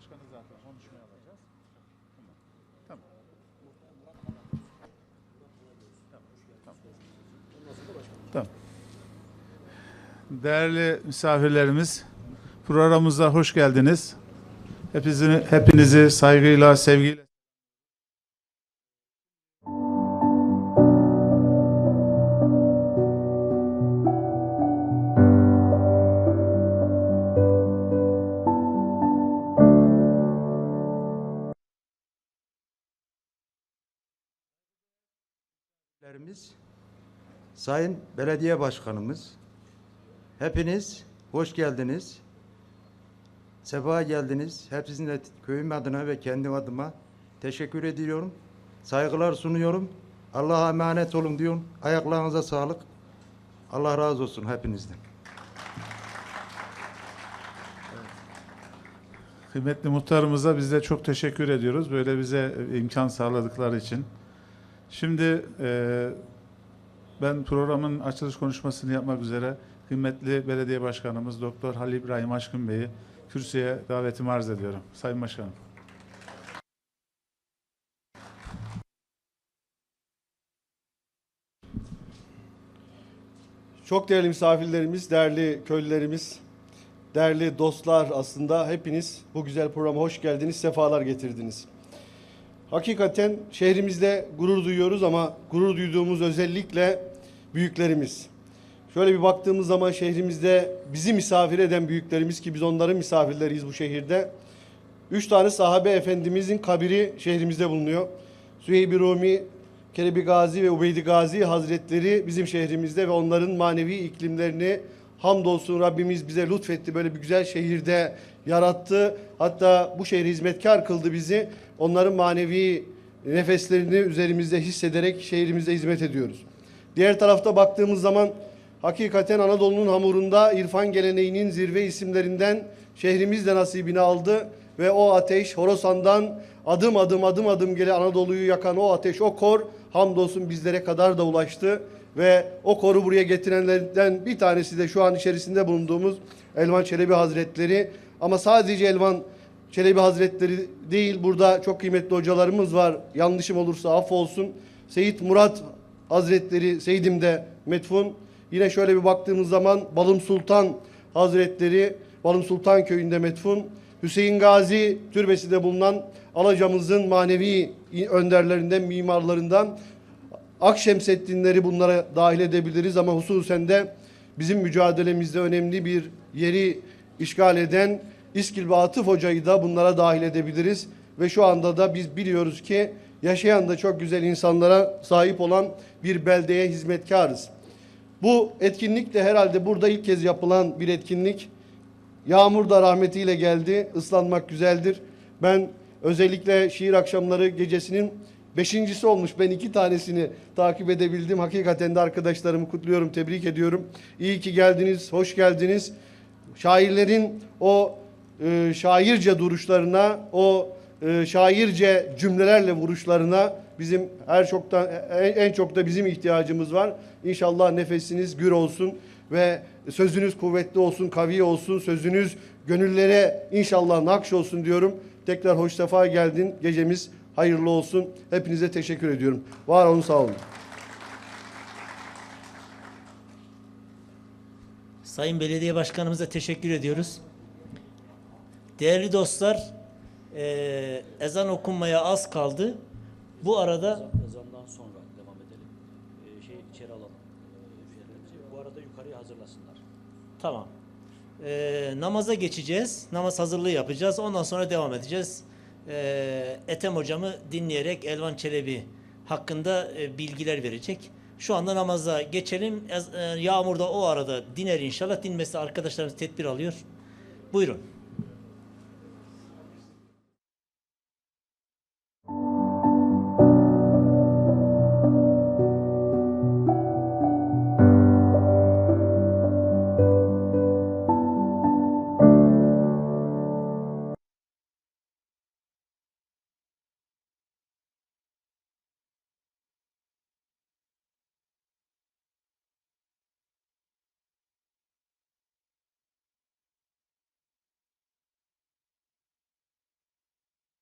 başkanı zaten konuşmaya alacağız. Tamam. Tamam. Değerli misafirlerimiz, programımıza hoş geldiniz. Hepinizi, hepinizi saygıyla, sevgiyle Lerimiz, Sayın Belediye Başkanımız, hepiniz hoş geldiniz. Sefa geldiniz. Hepsinin de köyüm adına ve kendim adıma teşekkür ediyorum. Saygılar sunuyorum. Allah'a emanet olun diyorum. Ayaklarınıza sağlık. Allah razı olsun hepinizden. Kıymetli muhtarımıza biz de çok teşekkür ediyoruz. Böyle bize imkan sağladıkları için. Şimdi e, ben programın açılış konuşmasını yapmak üzere kıymetli belediye başkanımız Doktor Halil İbrahim Aşkın Bey'i kürsüye davetimi arz ediyorum. Sayın Başkanım. Çok değerli misafirlerimiz, değerli köylülerimiz, değerli dostlar aslında hepiniz bu güzel programa hoş geldiniz, sefalar getirdiniz. Hakikaten şehrimizde gurur duyuyoruz ama gurur duyduğumuz özellikle büyüklerimiz. Şöyle bir baktığımız zaman şehrimizde bizi misafir eden büyüklerimiz ki biz onların misafirleriyiz bu şehirde. Üç tane sahabe efendimizin kabiri şehrimizde bulunuyor. Süheyb-i Rumi, Kelebi Gazi ve Ubeydi Gazi Hazretleri bizim şehrimizde ve onların manevi iklimlerini hamdolsun Rabbimiz bize lütfetti. Böyle bir güzel şehirde yarattı. Hatta bu şehri hizmetkar kıldı bizi. Onların manevi nefeslerini üzerimizde hissederek şehrimizde hizmet ediyoruz. Diğer tarafta baktığımız zaman hakikaten Anadolu'nun hamurunda irfan geleneğinin zirve isimlerinden şehrimiz de nasibini aldı ve o ateş Horasan'dan adım adım adım adım gele Anadolu'yu yakan o ateş, o kor hamdolsun bizlere kadar da ulaştı ve o koru buraya getirenlerden bir tanesi de şu an içerisinde bulunduğumuz Elvan Çelebi Hazretleri ama sadece Elvan Çelebi Hazretleri değil burada çok kıymetli hocalarımız var. Yanlışım olursa affolsun. Seyit Murat Hazretleri Seydim'de metfun. Yine şöyle bir baktığımız zaman Balım Sultan Hazretleri Balım Sultan köyünde metfun. Hüseyin Gazi türbesi de bulunan Alacamızın manevi önderlerinden, mimarlarından Akşemseddinleri bunlara dahil edebiliriz ama hususen de bizim mücadelemizde önemli bir yeri işgal eden İskil ve Atıf Hoca'yı da bunlara dahil edebiliriz. Ve şu anda da biz biliyoruz ki yaşayan da çok güzel insanlara sahip olan bir beldeye hizmetkarız. Bu etkinlik de herhalde burada ilk kez yapılan bir etkinlik. Yağmur da rahmetiyle geldi. Islanmak güzeldir. Ben özellikle şiir akşamları gecesinin beşincisi olmuş. Ben iki tanesini takip edebildim. Hakikaten de arkadaşlarımı kutluyorum, tebrik ediyorum. İyi ki geldiniz, hoş geldiniz. Şairlerin o e, şairce duruşlarına, o e, şairce cümlelerle vuruşlarına bizim her çoktan en, en çok da bizim ihtiyacımız var. İnşallah nefesiniz gür olsun ve sözünüz kuvvetli olsun, kavi olsun, sözünüz gönüllere inşallah nakş olsun diyorum. Tekrar hoş sefa geldin. Gecemiz hayırlı olsun. Hepinize teşekkür ediyorum. Var olun, sağ olun. Sayın Belediye Başkanımıza teşekkür ediyoruz. Değerli dostlar, eee, ezan okunmaya az kaldı. Bu arada Ezandan sonra devam edelim. Ee, şey içeri alalım. Ee, üyelerimizi. Bu arada yukarıya hazırlasınlar. tamam. Eee, namaza geçeceğiz. Namaz hazırlığı yapacağız. Ondan sonra devam edeceğiz. Eee Ethem hocamı dinleyerek Elvan Çelebi hakkında e, bilgiler verecek. Şu anda namaza geçelim. E, yağmur da o arada diner inşallah. Dinmesi arkadaşlarımız tedbir alıyor. Buyurun.